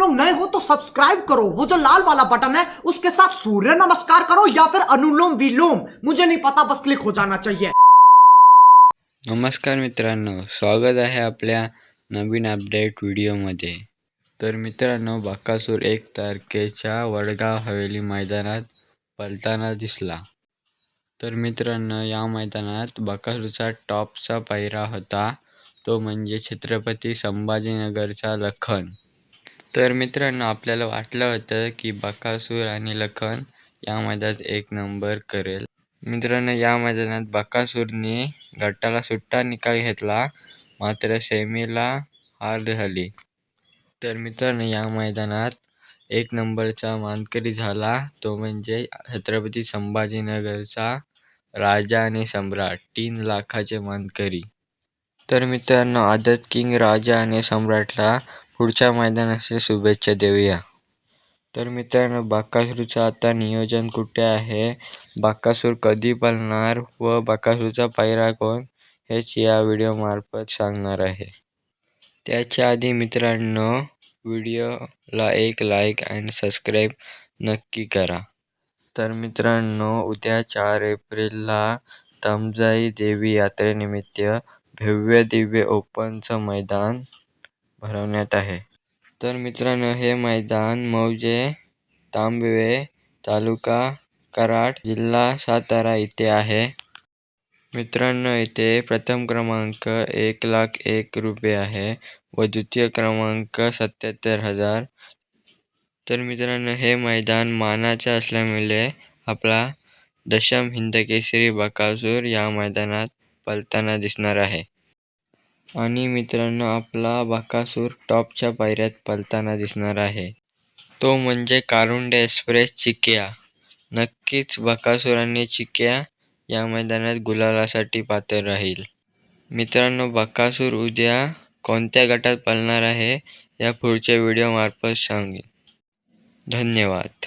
लोग नए हो तो सब्सक्राइब करो। वो जो लाल वाला बटन है, उसके साथ सूर्य नमस्कार करो या फिर अनुलोम विलोम। मुझे नहीं पता, बस क्लिक हो जाना चाहिए। नमस्कार मित्रांनो, स्वागत आहे आपल्या नवीन अपडेट व्हिडिओमध्ये तर मित्रांनो, बकासूर एक तारखेच्या वडगाव हवेली मैदानात पलताना दिसला. तर मित्रांनो, या मैदानात बकासूरचा टॉपचा पायरा होता. तो म्हणजे छत्रपती संभाजीनगरचा लखन. तर मित्रांनो आपल्याला वाटलं होतं की बकासूर आणि लखन या मैदानात एक नंबर करेल. मित्रांनो या मैदानात बकासूरने गटाला सुट्टा निकाल घेतला मात्र सेमीला हार झाली. तर मित्रांनो या मैदानात एक नंबरचा मानकरी झाला. तो म्हणजे छत्रपती संभाजीनगरचा राजा आणि सम्राट तीन लाखाचे मानकरी. तर मित्रांनो आदत किंग राजा आणि सम्राटला पुढच्या मैदानाची शुभेच्छा देऊया. तर मित्रांनो बाकासूरचं आता नियोजन कुठे आहे? बाकासूर कधी पळणार व बाकासूरचा पायरा कोण? हेच या व्हिडिओमार्फत सांगणार आहे. त्याच्या आधी मित्रांनो व्हिडिओला एक लाईक आणि सबस्क्राईब नक्की करा. तर मित्रांनो उद्या चार एप्रिलला तमजाई देवी यात्रेनिमित्त भव्य दिव्य ओपनचं मैदान भरवण्यात आहे. तर मित्रांनो हे मैदान मौजे तांबवे तालुका कराड जिल्हा सातारा इथे आहे. मित्रांनो इथे प्रथम क्रमांक एक लाख एक रुपये आहे व द्वितीय क्रमांक सत्याहत्तर हजार. तर मित्रांनो हे मैदान मानाचे असल्यामुळे आपला दशम हिंदकेसरी बकासूर या मैदानात पलताना दिसणार आहे. आणि मित्रांनो आपला बाकासूर टॉपच्या पायऱ्यात पलताना दिसणार आहे. तो म्हणजे कारुंडे एक्सप्रेस चिक्या. नक्कीच बकासूर आणि चिक्या या मैदानात गुलालासाठी पात्र राहील. मित्रांनो बकासूर उद्या कोणत्या गटात पळणार आहे या पुढच्या व्हिडिओमार्फत सांगेन. धन्यवाद.